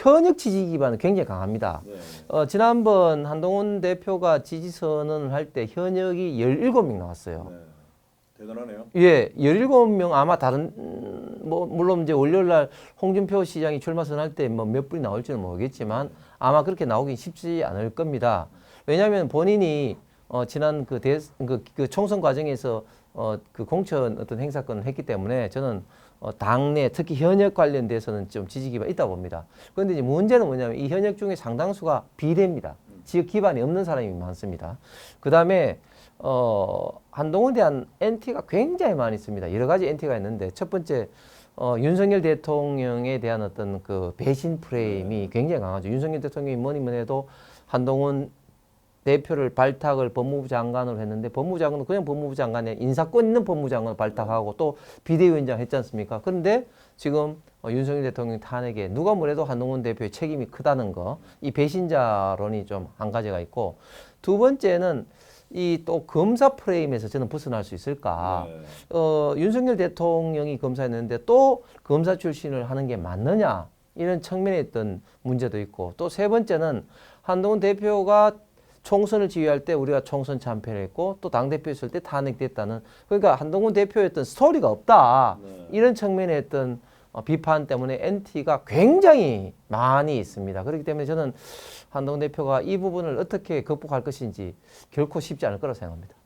현역 지지 기반은 굉장히 강합니다. 네. 어, 지난번 한동훈 대표가 지지 선언을 할 때 현역이 17명 나왔어요. 네. 대단하네요. 예, 17명 아마 다른 음, 뭐 물론 이제 월요일 날 홍준표 시장이 출마 선언할 때 뭐 몇 분이 나올지는 모르겠지만 아마 그렇게 나오긴 쉽지 않을 겁니다. 왜냐하면 본인이 어 지난 그, 대, 그, 그 총선 과정에서 어 그 공천 어떤 행사권을 했기 때문에 저는 어 당내 특히 현역 관련돼서는 좀 지지 기반이 있다 봅니다. 그런데 이제 문제는 뭐냐면 이 현역 중에 상당수가 비례입니다. 지역 기반이 없는 사람이 많습니다. 그 다음에 어, 한동훈에 대한 NT가 굉장히 많이 있습니다. 여러 가지 NT가 있는데 첫 번째 어, 윤석열 대통령에 대한 어떤 그 배신 프레임이 굉장히 강하죠. 윤석열 대통령이 뭐니 뭐니 해도 한동훈 대표를 발탁을 법무부 장관으로 했는데 법무부 장관은 그냥 법무부 장관에 인사권 있는 법무부 장관을 발탁하고 또 비대위원장 했지 않습니까? 그런데 지금 어, 윤석열 대통령 탄핵에 누가 뭐래도 한동훈 대표의 책임이 크다는 거, 이 배신자론이 좀 한 가지가 있고 두 번째는 이 또 검사 프레임에서 저는 벗어날 수 있을까? 네. 어, 윤석열 대통령이 검사했는데 또 검사 출신을 하는 게 맞느냐? 이런 측면에 있던 문제도 있고 또 세 번째는 한동훈 대표가 총선을 지휘할 때 우리가 총선 참패를 했고 또 당대표 있을 때 탄핵됐다는 그러니까 한동훈 대표의 어떤 스토리가 없다. 네. 이런 측면에 어떤 어, 비판 때문에 NT가 굉장히 많이 있습니다. 그렇기 때문에 저는 한동훈 대표가 이 부분을 어떻게 극복할 것인지 결코 쉽지 않을 거라고 생각합니다.